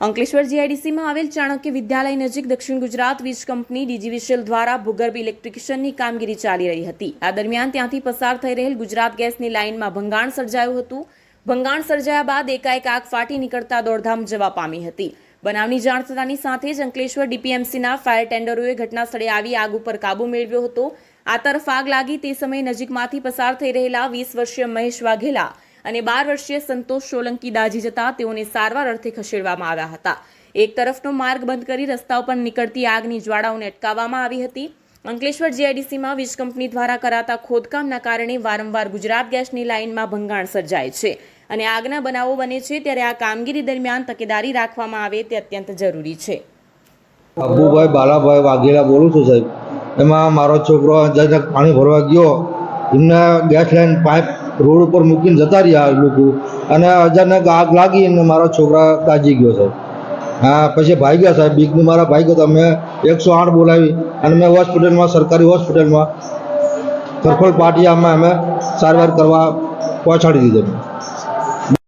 અંકલેશ્વર જીઆઈડીસીમાં આવેલ ચાણક્ય વિદ્યાલય નજીક દક્ષિણ ગુજરાત વીજ કંપની ડીજીવીસીએલ દ્વારા ભૂગર્ભ ઇલેક્ટ્રિશિયનની કામગીરી ચાલી રહી હતી. આ દરમિયાન ત્યાંથી પસાર થઈ રહેલ ગુજરાત ગેસની લાઇનમાં ભંગાણ સર્જાયું હતું. ભંગાણ સર્જાયા બાદ એકાએક આગ ફાટી નીકળતા દોડધામ જવા પામી હતી. બનાવની જાણ થતાની સાથે જ અંકલેશ્વર ડીપીએમસીના ફાયર ટેન્ડરોએ ઘટના સ્થળે આવી આગ ઉપર કાબુ મેળવ્યો હતો. આ તરફ આગ લાગી તે સમયે નજીકમાંથી પસાર થઈ રહેલા વીસ વર્ષીય મહેશ વાઘેલા અને બાર વર્ષીય સંતોષ સોલંકી દાજી જતા તેઓને સારવાર અર્થે ખસેડવામાં આવ્યા હતા. એક તરફનો માર્ગ બંધ કરી રસ્તા ઉપર નીકળતી આગની જ્વાળાઓને અટકાવવામાં આવી હતી. અંકલેશ્વર જીઆઈડીસીમાં વીજ કંપની દ્વારા કરાતા ખોદકામના કારણે વારંવાર ગુજરાત ગેસની લાઇનમાં ભંગાણ સર્જાય છે અને આગના બનાવો બને છે ત્યારે આ કામગીરી દરમિયાન તકેદારી રાખવામાં આવે તે અત્યંત જરૂરી છે. અબુભાઈ બાલાભાઈ વાઘેલા બોલું છું સાહેબ. એમાં મારો છોકરો અચાનક પાણી ભરવા ગયો, એમને ગેસ લાઈન પાઇપ રોડ ઉપર મૂકીને જતા રહ્યા લોકો. અને અચાનક આગ લાગી અને મારો છોકરા દાજી ગયો સાહેબ. હા, પછી ભાઈ ગયા સાહેબ. બીકની મારા ભાઈ ગયા મેં એકસો આઠ બોલાવી અને મેં હોસ્પિટલમાં, સરકારી હોસ્પિટલમાં. સરફળ પાટિયામાં અમે સારવાર કરવા પહોંચાડી દીધી.